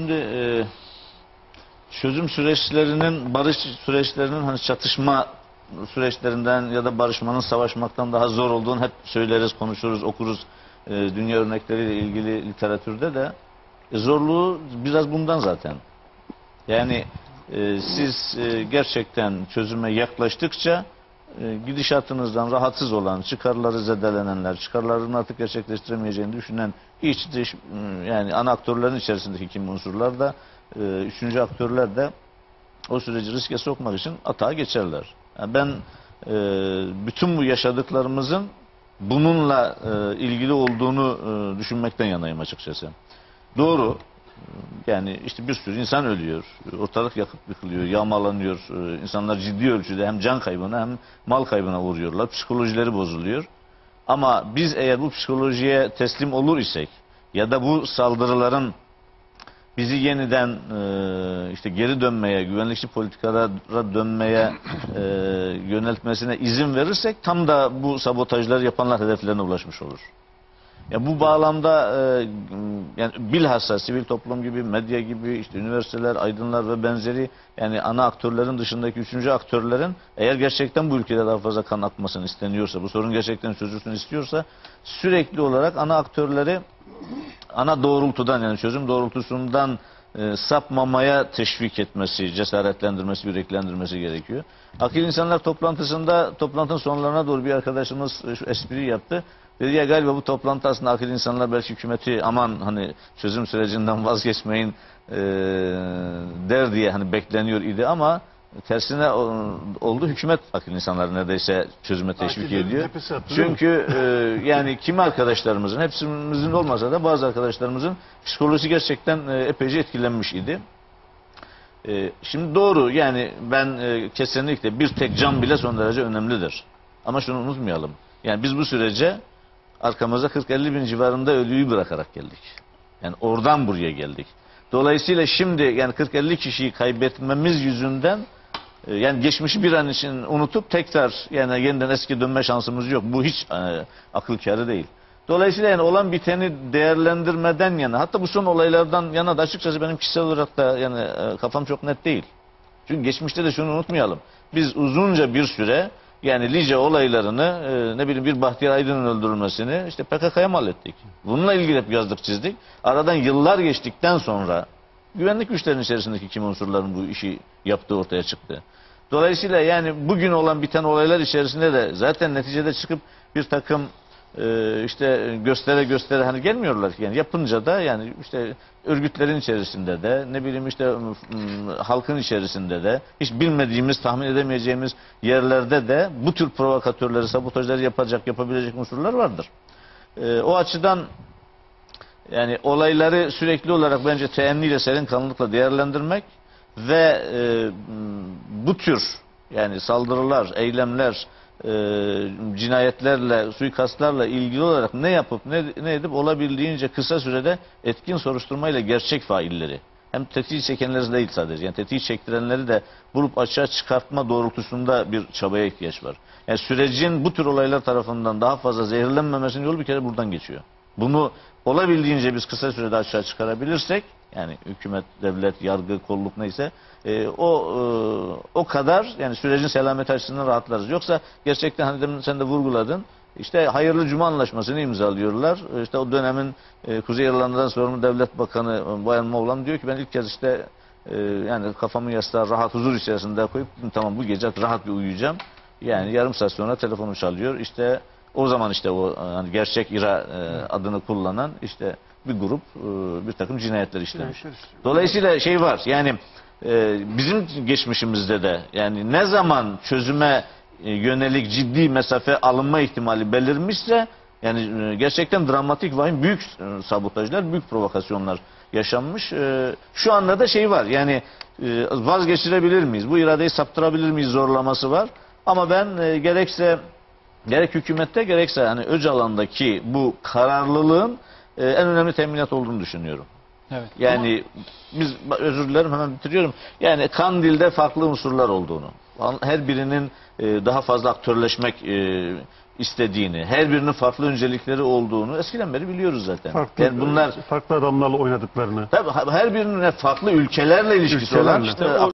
şimdi e, çözüm süreçlerinin, barış süreçlerinin hani çatışma süreçlerinden ya da barışmanın savaşmaktan daha zor olduğunu hep söyleriz, konuşuruz, okuruz. E, dünya örnekleriyle ilgili literatürde de e, zorluğu biraz bundan zaten. Yani e, siz e, gerçekten çözüme yaklaştıkça gidişatınızdan rahatsız olan, çıkarları zedelenenler, çıkarlarını artık gerçekleştiremeyeceğini düşünen iç dış m, yani ana aktörlerin içerisindeki kim unsurlar da e, üçüncü aktörler de o süreci riske sokmak için atağa geçerler. Yani ben e, bütün bu yaşadıklarımızın bununla ilgili olduğunu düşünmekten yanayım açıkçası. Doğru. Yani işte bir sürü insan ölüyor. Ortalık yakıp yıkılıyor, yağmalanıyor. Ee, İnsanlar ciddi ölçüde hem can kaybına hem mal kaybına uğruyorlar. Psikolojileri bozuluyor. Ama biz eğer bu psikolojiye teslim olur isek ya da bu saldırıların bizi yeniden e, işte geri dönmeye, güvenlikçi politikalara dönmeye e, yöneltmesine izin verirsek tam da bu sabotajları yapanlar hedeflerine ulaşmış olur. Ya bu bağlamda e, yani bilhassa sivil toplum gibi, medya gibi, işte üniversiteler, aydınlar ve benzeri yani ana aktörlerin dışındaki üçüncü aktörlerin eğer gerçekten bu ülkede daha fazla kan akmasını isteniyorsa, bu sorun gerçekten çözülsün istiyorsa sürekli olarak ana aktörleri ana doğrultudan yani çözüm doğrultusundan e, sapmamaya teşvik etmesi, cesaretlendirmesi, yüreklendirmesi gerekiyor. Akil İnsanlar toplantısında toplantının sonlarına doğru bir arkadaşımız e, şu espri yaptı. Dedi ya galiba bu toplantı aslında akil insanlar belki hükümeti aman hani çözüm sürecinden vazgeçmeyin e, der diye hani bekleniyor idi ama tersine oldu hükümet akil insanları neredeyse çözüme teşvik ediyor. Çünkü e, yani kimi arkadaşlarımızın hepsimizin olmasa da bazı arkadaşlarımızın psikolojisi gerçekten e, epeyce etkilenmiş idi. E, şimdi doğru yani ben e, kesinlikle bir tek can bile son derece önemlidir. Ama şunu unutmayalım. Yani biz bu sürece arkamıza 40-50 bin civarında ölüyü bırakarak geldik. Yani oradan buraya geldik. Dolayısıyla şimdi yani 40-50 kişiyi kaybetmemiz yüzünden e, yani geçmişi bir an için unutup tekrar yani yeniden eski dönme şansımız yok. Bu hiç e, akıl kârı değil. Dolayısıyla yani olan biteni değerlendirmeden yana hatta bu son olaylardan yana da açıkçası benim kişisel olarak da yani e, kafam çok net değil. Çünkü geçmişte de şunu unutmayalım. Biz uzunca bir süre yani Lice olaylarını e, ne bileyim bir Bahtiyar Aydın'ın öldürülmesini işte PKK'ya mal ettik. Bununla ilgili hep yazdık çizdik. Aradan yıllar geçtikten sonra güvenlik güçlerinin içerisindeki kim unsurların bu işi yaptığı ortaya çıktı. Dolayısıyla yani bugün olan biten olaylar içerisinde de zaten neticede çıkıp bir takım e, işte göstere göstere hani gelmiyorlar ki yani yapınca da yani işte örgütlerin içerisinde de ne bileyim işte halkın içerisinde de hiç bilmediğimiz tahmin edemeyeceğimiz yerlerde de bu tür provokatörleri sabotajları yapacak yapabilecek unsurlar vardır. E, o açıdan yani olayları sürekli olarak bence teenniyle serin kanlılıkla değerlendirmek ve e, bu tür yani saldırılar, eylemler, e, cinayetlerle, suikastlarla ilgili olarak ne yapıp ne, ne edip olabildiğince kısa sürede etkin soruşturmayla gerçek failleri hem tetiği çekenleri değil sadece yani tetiği çektirenleri de bulup açığa çıkartma doğrultusunda bir çabaya ihtiyaç var. Yani sürecin bu tür olaylar tarafından daha fazla zehirlenmemesinin yolu bir kere buradan geçiyor. Bunu olabildiğince biz kısa sürede aşağı çıkarabilirsek yani hükümet, devlet, yargı, kolluk neyse e, o e, o kadar yani sürecin selameti açısından rahatlarız. Yoksa gerçekten hani demin sen de vurguladın işte hayırlı cuma anlaşmasını imzalıyorlar. İşte o dönemin e, Kuzey İrlanda'dan sorumlu devlet bakanı e, Bayan Mowlam diyor ki ben ilk kez işte e, yani kafamı yastığa rahat huzur içerisinde koyup tamam bu gece rahat bir uyuyacağım. Yani yarım saat sonra telefonu çalıyor. İşte o zaman işte o hani gerçek İRA e, adını kullanan işte bir grup e, bir takım cinayetler işlemiş. Dolayısıyla şey var yani e, bizim geçmişimizde de yani ne zaman çözüme e, yönelik ciddi mesafe alınma ihtimali belirmişse yani e, gerçekten dramatik vahim büyük e, sabotajlar, büyük provokasyonlar yaşanmış. E, Şu anda da şey var yani e, vazgeçirebilir miyiz? Bu iradeyi saptırabilir miyiz zorlaması var. Ama ben e, gerekse gerek hükümette gerekse hani Öcalan'daki bu kararlılığın e, en önemli teminat olduğunu düşünüyorum. Evet. Yani biz özür dilerim hemen bitiriyorum. Yani Kandil'de farklı unsurlar olduğunu, her birinin e, daha fazla aktörleşmek e, istediğini, her birinin farklı öncelikleri olduğunu eskiden beri biliyoruz zaten. Farklı, yani bunlar farklı adamlarla oynadıklarını. tabii her birinin farklı ülkelerle ilişkisi olan Ülkelerle. işte O